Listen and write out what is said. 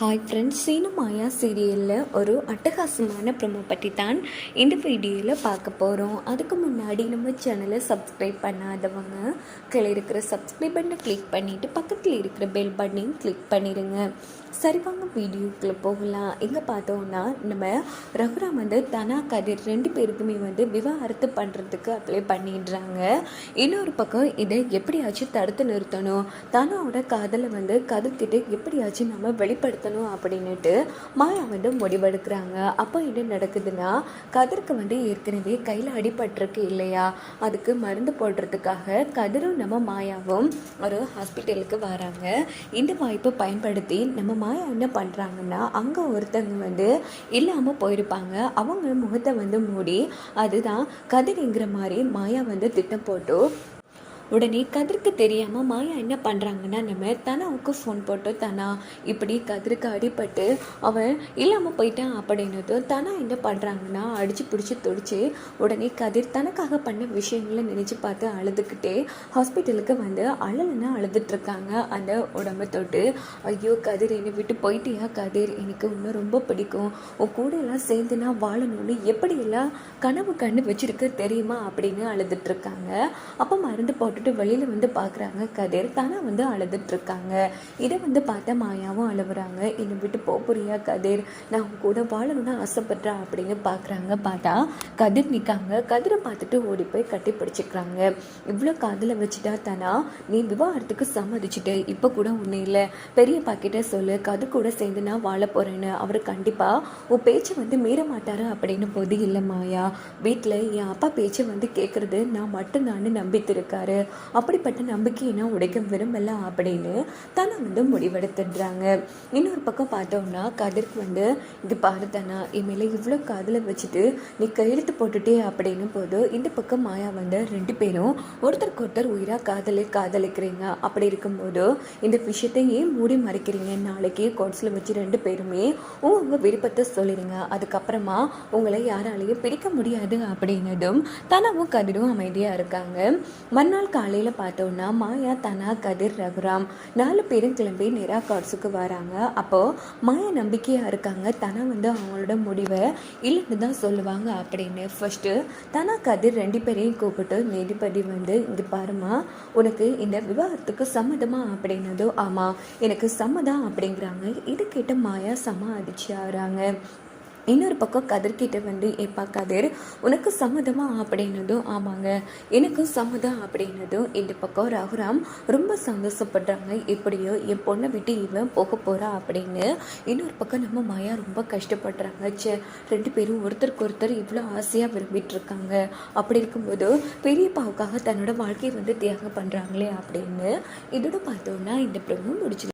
Hi friends Seenu மாயா சீரியலில் ஒரு அட்டகாசமான ப்ரொமோ பற்றி தான் இந்த வீடியோவில் பார்க்க போகிறோம் அதுக்கு முன்னாடி நம்ம சேனலை சப்ஸ்கிரைப் பண்ணாதவங்க கீழே இருக்கிற சப்ஸ்கிரைப் பட்டனை கிளிக் பண்ணிவிட்டு பக்கத்தில் இருக்கிற பெல் பட்டனையும் கிளிக் பண்ணிடுங்க சரி வாங்க வீடியோக்குள்ளே போகலாம். எங்கே பார்த்தோம்னா நம்ம ரகுராம் வந்து தனா கதிர் ரெண்டு பேருக்குமே வந்து விவாகரத்து பண்ணுறதுக்கு அப்ளை பண்ணிடுறாங்க. இன்னொரு பக்கம் இதை எப்படியாச்சும் தடுத்து நிறுத்தணும். தனாவோட காதலை வந்து கதிர்கிட்ட எப்படியாச்சும் நம்ம வெளிப்படுத்தணும் அப்படின்னுட்டு மாயா வந்து முடிவெடுக்கிறாங்க. அப்போ என்ன நடக்குதுன்னா கதிருக்கு வந்து ஏற்கனவே கையில் அடிபட்டிருக்கு இல்லையா? அதுக்கு மருந்து போடுறதுக்காக கதிரும் நம்ம மாயாவும் ஒரு ஹாஸ்பிட்டலுக்கு வராங்க. இந்த வாய்ப்பை பயன்படுத்தி நம்ம மாயா என்ன பண்ணுறாங்கன்னா அங்கே ஒருத்தங்க வந்து இல்லாமல் போயிருப்பாங்க. அவங்க முகத்தை வந்து மூடி அதுதான் கதிர்ங்கிற மாதிரி மாயா வந்து திட்டம் போட்டு உடனே கதிருக்கு தெரியாமல் மாயா என்ன பண்ணுறாங்கன்னா நம்ம தனாவுக்கு ஃபோன் போட்டு தனா இப்படி கதிருக்கு அடிபட்டு அவன் இல்லாமல் போயிட்டான் அப்படின்னதும் தனா என்ன பண்ணுறாங்கன்னா அடித்து பிடிச்சி துடிச்சு உடனே கதிர் தனக்காக பண்ண விஷயங்களை நினச்சி பார்த்து அழுதுகிட்டே ஹாஸ்பிட்டலுக்கு வந்து அழலுன்னு அழுதுட்ருக்காங்க அந்த உடம்பை தொட்டு. ஐயோ கதிர் என்னை விட்டு போயிட்டியா கதிர்? எனக்கு இன்னும் ரொம்ப பிடிக்கும். உன் கூட எல்லாம் சேர்ந்து நான் வாழணும்னு எப்படியெல்லாம் கனவு கண்ணு வச்சிருக்கு தெரியுமா அப்படின்னு அழுதுட்ருக்காங்க அப்போ மருந்து போட்டு விட்டுட்டு வெளியில் வந்து பார்க்குறாங்க கதிர் தானாக வந்து அழுதுட்ருக்காங்க இதை வந்து பார்த்த மாயாவும் அழுவுறாங்க. என்னை விட்டு போக கதிர்? நான் கூட வாழணும்னு ஆசைப்பட்றா அப்படின்னு பார்க்குறாங்க பார்த்தா கதிர் நிற்காங்க கதிரை பார்த்துட்டு ஓடி போய் கட்டி பிடிச்சிக்கிறாங்க. இவ்வளோ காதில் வச்சுட்டா தானா? நீ விவாகரத்துக்கு சம்மதிச்சுட்டு. இப்போ கூட ஒன்றும் இல்லை. பெரிய பாக்கிட்ட சொல்லு. கதிர் கூட சேர்ந்து நான் வாழ போகிறேன்னு அவர் கண்டிப்பாக உன் பேச்சை வந்து மீற மாட்டாரு அப்படின்னு போது இல்லை மாயா. வீட்டில் என் அப்பா பேச்சை வந்து கேட்குறது நான் மட்டும்தான் நம்பித்திருக்காரு. அப்படிப்பட்ட நம்பிக்கையை நான் உடைக்க விரும்பல அப்படின்னு தன்னை வந்து முடிவெடுத்துடுறாங்க. இன்னொரு பக்கம் பார்த்தோம்னா கதிர்க்கு வந்து இது பாரு தானா என் மேலே இவ்வளோ காதில் வச்சுட்டு நீ கையெழுத்து போட்டுட்டே அப்படின்னு போது இந்த பக்கம் மாயா வந்து ரெண்டு பேரும் ஒருத்தருக்கு ஒருத்தர் உயிராக காதலி காதலிக்கிறீங்க அப்படி இருக்கும்போது இந்த விஷயத்தை ஏன் மூடி மறைக்கிறீங்க? நாளைக்கு கோட்ஸில் வச்சு ரெண்டு பேருமே உங்க விருப்பத்தை சொல்லிடுங்க அதுக்கப்புறமா உங்களை யாராலையும் பிடிக்க முடியாது அப்படின்னதும் தனவும் கதிரும் அமைதியாக இருக்காங்க. மறுநாள் காலையில் பார்த்தோன்னா மாயா தனா கதிர் ரகுராம் நாலு பேரும் கிளம்பி நேரா கார்ட்ஸுக்கு வராங்க. அப்போது மாயா நம்பிக்கையாக இருக்காங்க. தனா வந்து அவங்களோட முடிவை இல்லைன்னு தான் சொல்லுவாங்க அப்படின்னு. ஃபஸ்ட்டு தனா கதிர் ரெண்டு பேரையும் கூப்பிட்டு நீதிபதி வந்து இங்கே பாருமா உனக்கு இந்த விவாகரத்துக்கு சம்மதமா? அப்படின்னதோ ஆமாம் எனக்கு சம்மதம் அப்படிங்கிறாங்க. இது கேட்ட மாயா சம அதிர்ச்சியாகிறாங்க இன்னொரு பக்கம் கதிர்கிட்ட வந்து எப்பா கதிர் உனக்கு சம்மதமா? அப்படின்னதும் ஆமாங்க எனக்கும் சம்மதம் அப்படின்னதும் இந்த பக்கம் ரகுராம் ரொம்ப சந்தோஷப்படுறாங்க. எப்படியோ என் பொண்ணை விட்டு இவன் போக போகிறா அப்படின்னு இன்னொரு பக்கம் நம்ம மாயா ரொம்ப கஷ்டப்படுறாங்க. சே ரெண்டு பேரும் ஒருத்தருக்கு ஒருத்தர் இவ்வளோ ஆசையாக விரும்பிட்டு இருக்காங்க அப்படி இருக்கும்போது பெரியப்பாவுக்காக தன்னோட வாழ்க்கையை வந்து தியாகம் பண்ணுறாங்களே அப்படின்னு இதோட பார்த்தோன்னா இந்த பிரமும் முடிச்சு